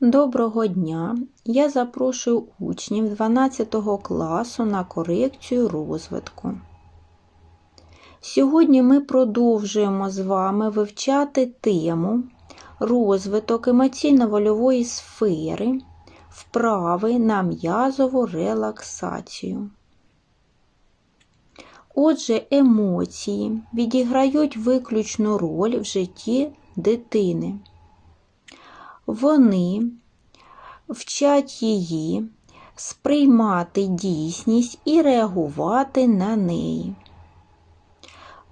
Доброго дня! Я запрошую учнів 12 класу на корекцію розвитку. Сьогодні ми продовжуємо з вами вивчати тему розвиток емоційно-вольової сфери, вправи на м'язову релаксацію. Отже, емоції відіграють виключну роль в житті дитини. Вони вчать її сприймати дійсність і реагувати на неї.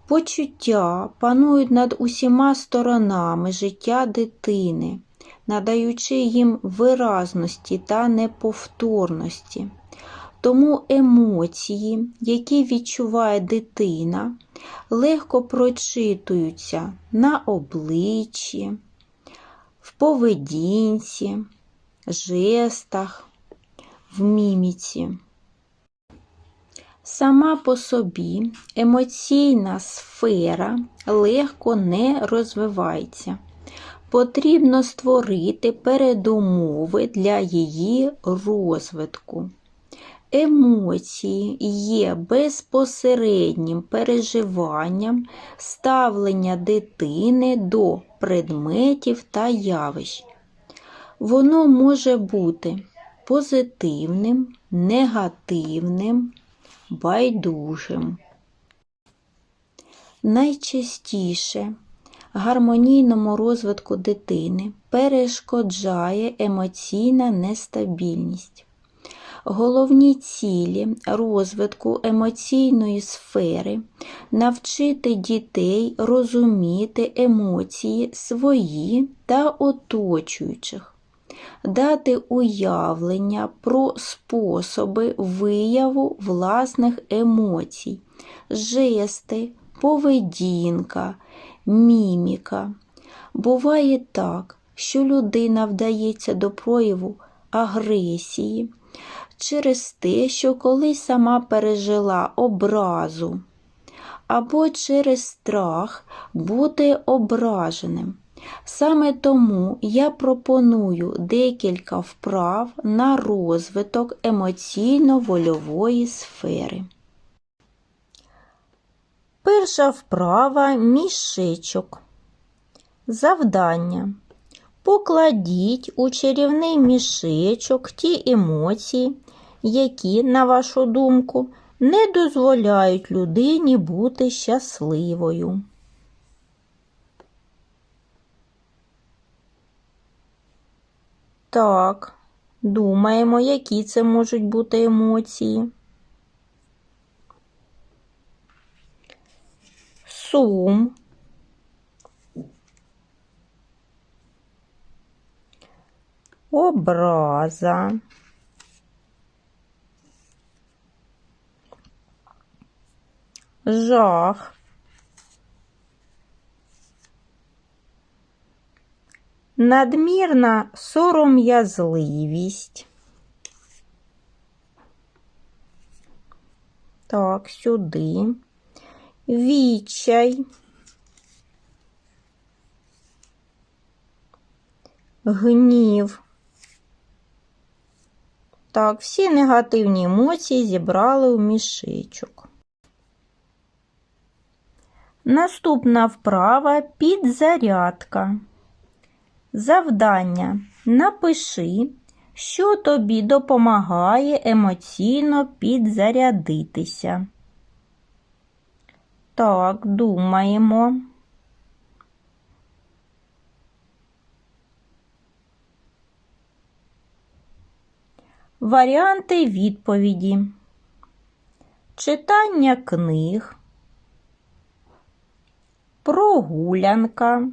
Почуття панують над усіма сторонами життя дитини, надаючи їм виразності та неповторності. Тому емоції, які відчуває дитина, легко прочитуються на обличчі, в поведінці, жестах, в міміці. Сама по собі емоційна сфера легко не розвивається. Потрібно створити передумови для її розвитку. Емоції є безпосереднім переживанням ставлення дитини до предметів та явищ. Воно може бути позитивним, негативним, байдужим. Найчастіше гармонійному розвитку дитини перешкоджає емоційна нестабільність. Головні цілі розвитку емоційної сфери навчити дітей розуміти емоції свої та оточуючих, дати уявлення про способи вияву власних емоцій, жести, поведінка, міміка. Буває так, що людина вдається до прояву агресії через те, що колись сама пережила образу, або через страх бути ображеним. Саме тому я пропоную декілька вправ на розвиток емоційно-вольової сфери. Перша вправа мішечок. Завдання. Покладіть у чарівний мішечок ті емоції, які, на вашу думку, не дозволяють людині бути щасливою. Так, думаємо, які це можуть бути емоції. Сум. Образа. Жах. Надмірна сором'язливість. Так, сюди. Відчай. Гнів. Так, всі негативні емоції зібрали у мішечок. Наступна вправа підзарядка. Завдання. Напиши, що тобі допомагає емоційно підзарядитися. Так, думаємо. Варіанти відповіді. Читання книг, прогулянка,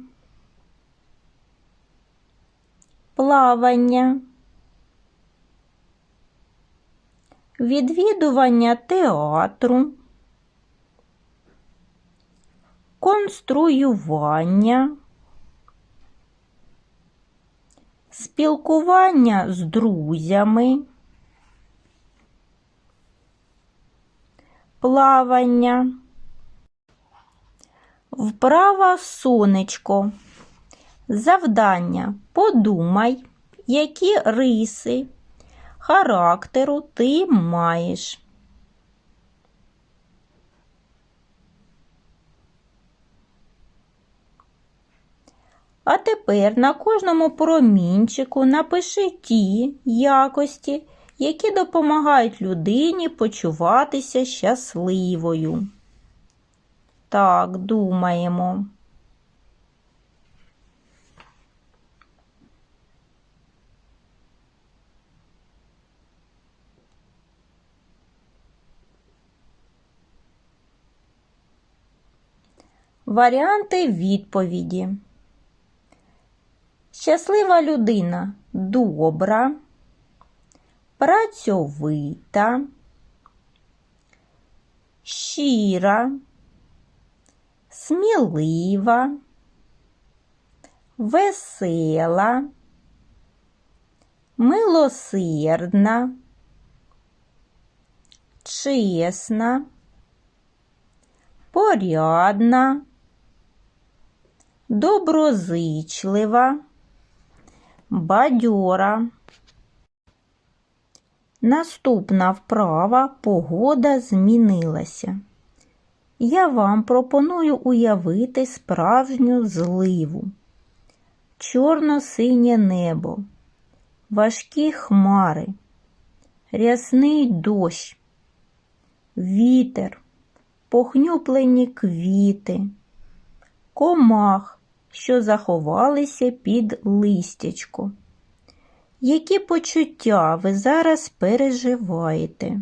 плавання, відвідування театру, конструювання, спілкування з друзями. плавання. Вправа сонечко. Завдання. Подумай, які риси характеру ти маєш. А тепер на кожному промінчику напиши ті якості, які допомагають людині почуватися щасливою. Так, думаємо. Варіанти відповіді. Щаслива людина добра, працьовита, щира, смілива, весела, милосердна, чесна, порядна, доброзичлива, бадьора. Наступна вправа погода змінилася. Я вам пропоную уявити справжню зливу, чорно-синє небо, важкі хмари, рясний дощ, вітер, похнюплені квіти, комах, що заховалися під листячко. Які почуття ви зараз переживаєте?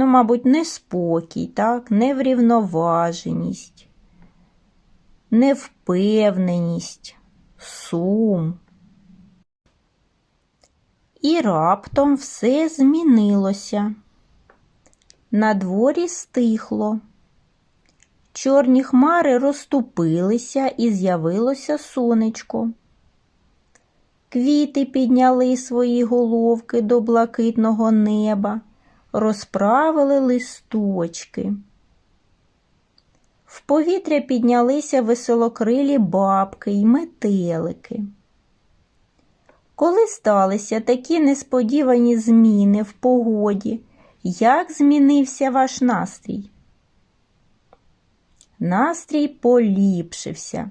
Ну, мабуть, неспокій, так, неврівноваженість, невпевненість, сум. І раптом все змінилося. На дворі стихло. Чорні хмари розступилися і з'явилося сонечко. Квіти підняли свої головки до блакитного неба, розправили листочки. В повітря піднялися веселокрилі бабки й метелики. Коли сталися такі несподівані зміни в погоді, як змінився ваш настрій? Настрій поліпшився.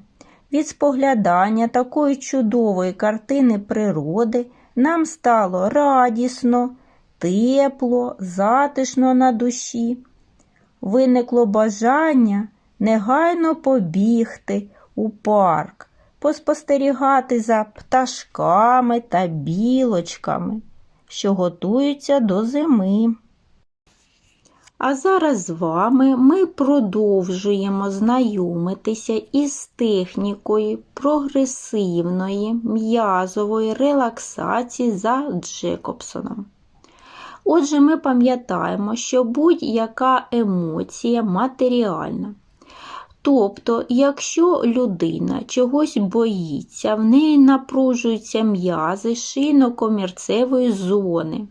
Від споглядання такої чудової картини природи нам стало радісно, тепло, затишно на душі. Виникло бажання негайно побігти у парк, поспостерігати за пташками та білочками, що готуються до зими. А зараз з вами ми продовжуємо знайомитися із технікою прогресивної м'язової релаксації за Джекобсоном. Отже, ми пам'ятаємо, що будь-яка емоція матеріальна. Тобто, якщо людина чогось боїться, в неї напружуються м'язи шийно-комірцевої зони.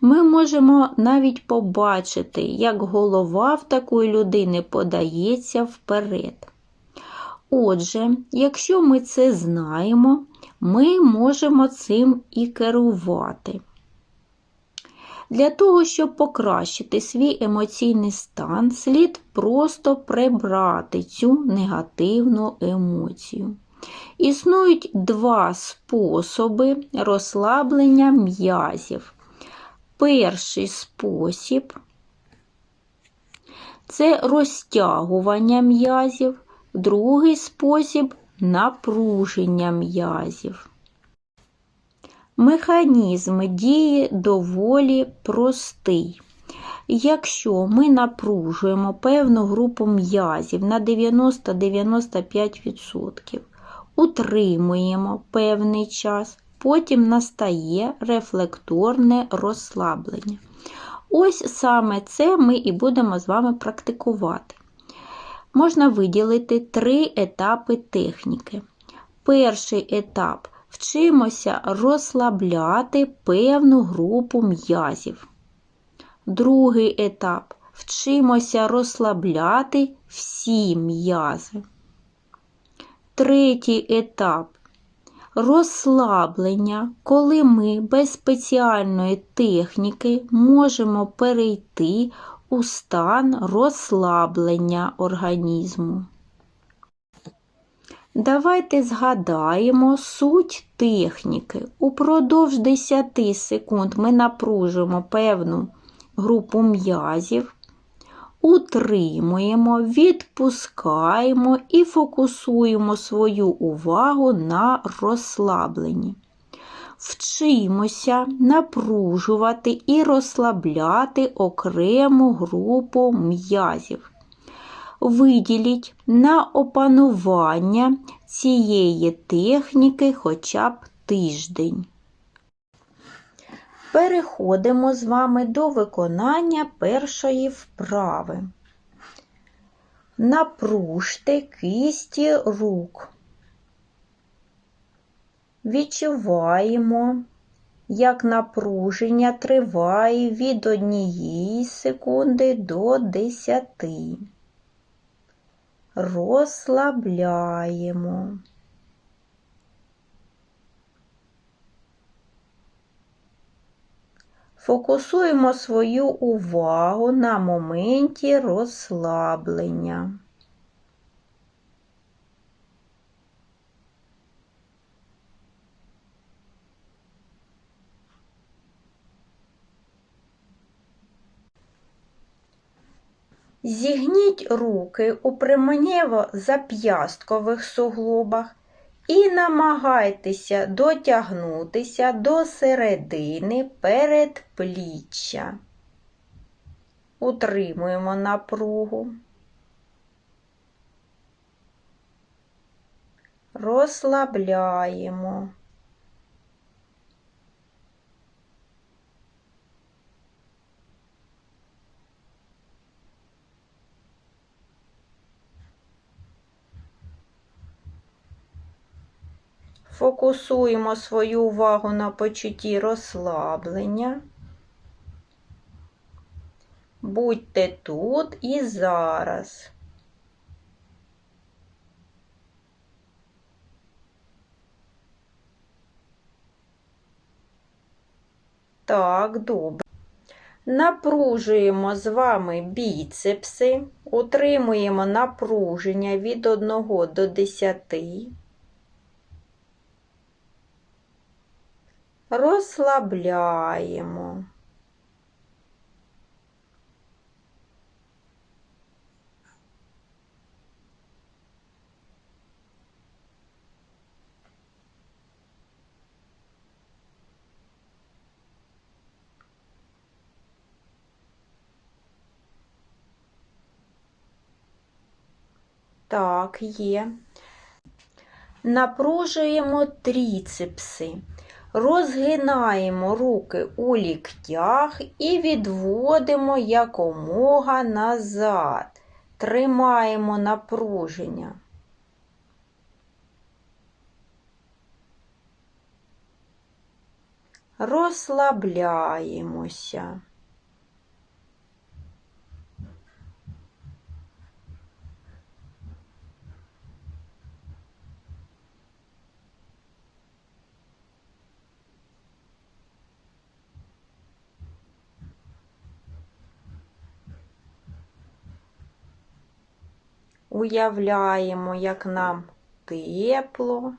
Ми можемо навіть побачити, як голова в такої людини подається вперед. Отже, якщо ми це знаємо, ми можемо цим і керувати. Для того, щоб покращити свій емоційний стан, слід просто прибрати цю негативну емоцію. Існують два способи розслаблення м'язів. Перший спосіб це розтягування м'язів, другий спосіб напруження м'язів. Механізм дії доволі простий. Якщо ми напружуємо певну групу м'язів на 90-95%, утримуємо певний час, потім настає рефлекторне розслаблення. Ось саме це ми і будемо з вами практикувати. Можна виділити три етапи техніки. Перший етап вчимося розслабляти певну групу м'язів. Другий етап вчимося розслабляти всі м'язи. Третій етап Розслаблення, коли ми без спеціальної техніки можемо перейти у стан розслаблення організму. Давайте згадаємо суть техніки. Упродовж 10 секунд ми напружуємо певну групу м'язів, утримуємо, відпускаємо і фокусуємо свою увагу на розслабленні. Вчимося напружувати і розслабляти окрему групу м'язів. Виділіть на опанування цієї техніки хоча б тиждень. Переходимо з вами до виконання першої вправи. Напружте кисті рук. Відчуваємо, як напруження триває від однієї секунди до 10. Розслабляємо. Фокусуємо свою увагу на моменті розслаблення. Зігніть руки у приманєво-зап'ясткових суглобах і намагайтеся дотягнутися до середини передпліччя. Утримуємо напругу. Розслабляємо. Фокусуємо свою увагу на почутті розслаблення. Будьте тут і зараз. Так, добре. Напружуємо з вами біцепси, утримуємо напруження від 1 до 10. Розслабляємо. Так, є. Напружуємо тріцепси. Розгинаємо руки у ліктях і відводимо якомога назад. Тримаємо напруження. Розслабляємося. Уявляємо, як нам тепло.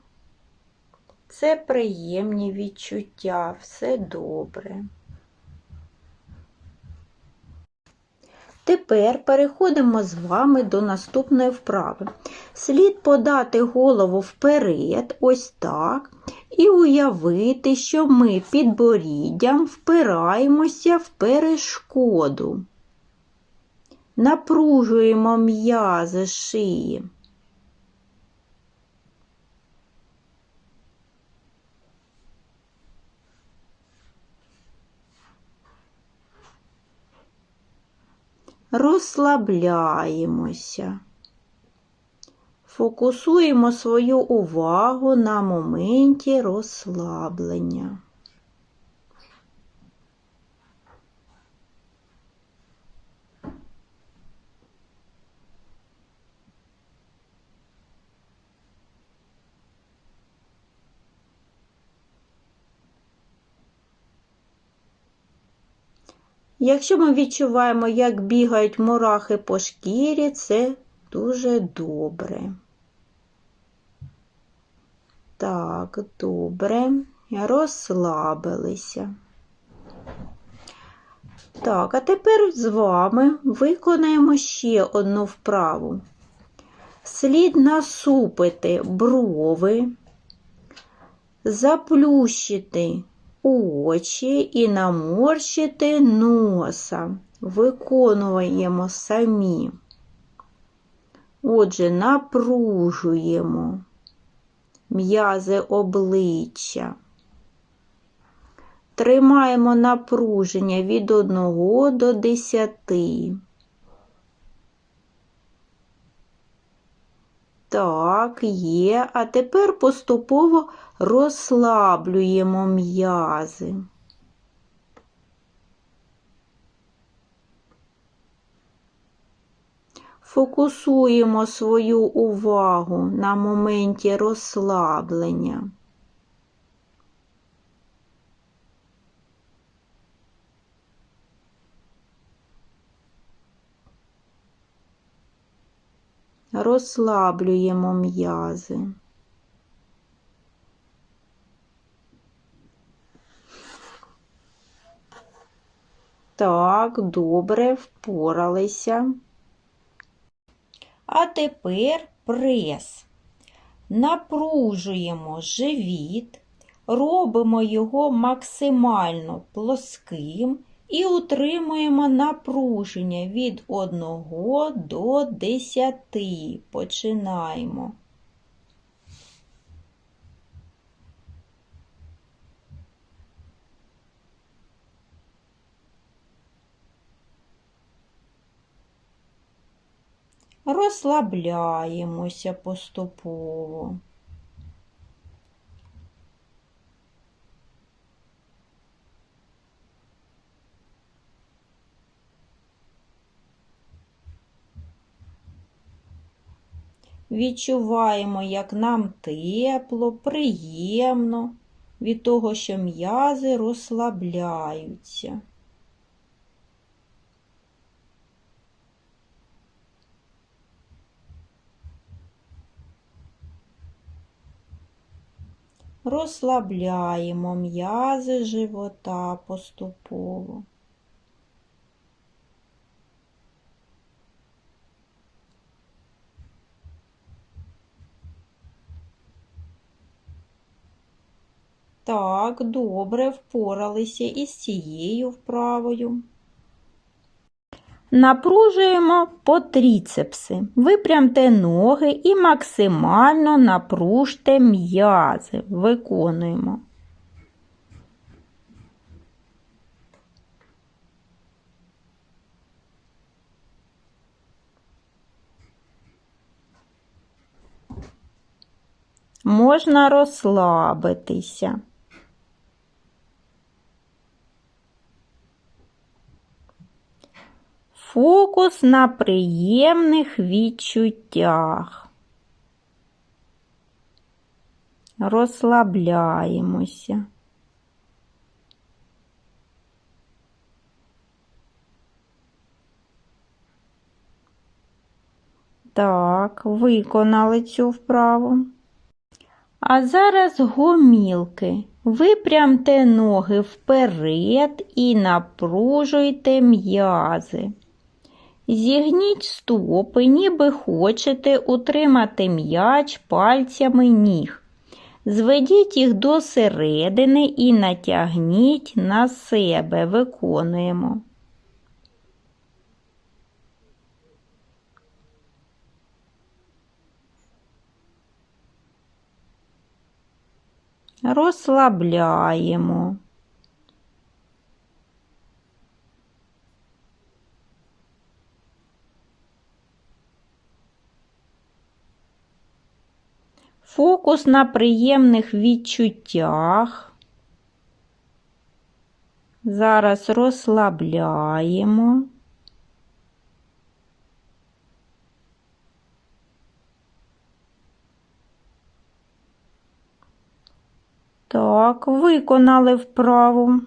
Це приємні відчуття, все добре. Тепер переходимо з вами до наступної вправи. Слід подати голову вперед, ось так, і уявити, що ми підборіддям впираємося в перешкоду. Напружуємо м'язи шиї. Розслабляємося. Фокусуємо свою увагу на моменті розслаблення. Якщо ми відчуваємо, як бігають мурахи по шкірі, це дуже добре. Так, добре, розслабилися. Так, а тепер з вами виконаємо ще одну вправу. Слід насупити брови, заплющити очі і наморщити носа. Виконуємо самі. Отже, напружуємо м'язи обличчя. Тримаємо напруження від 1 до 10. Так, є. А тепер поступово розслаблюємо м'язи. Фокусуємо свою увагу на моменті розслаблення. Розслаблюємо м'язи. Так, добре, впоралися. А тепер прес. Напружуємо живіт, робимо його максимально плоским і утримуємо напруження від 1 до 10. Починаємо. Розслабляємося поступово. Відчуваємо, як нам тепло, приємно від того, що м'язи розслабляються. Розслабляємо м'язи живота поступово. Так, добре, впоралися із цією вправою. Напружуємо потріцепси. Випрямте ноги і максимально напружте м'язи. Виконуємо. Можна розслабитися. Фокус на приємних відчуттях. Розслабляємося. Так, виконали цю вправу. А зараз гомілки. Випрямте ноги вперед і напружуйте м'язи. Зігніть стопи, ніби хочете утримати м'яч пальцями ніг. Зведіть їх до середини і натягніть на себе. Виконуємо. Розслабляємо. Фокус на приємних відчуттях. Зараз розслабляємо. Так, виконали вправу.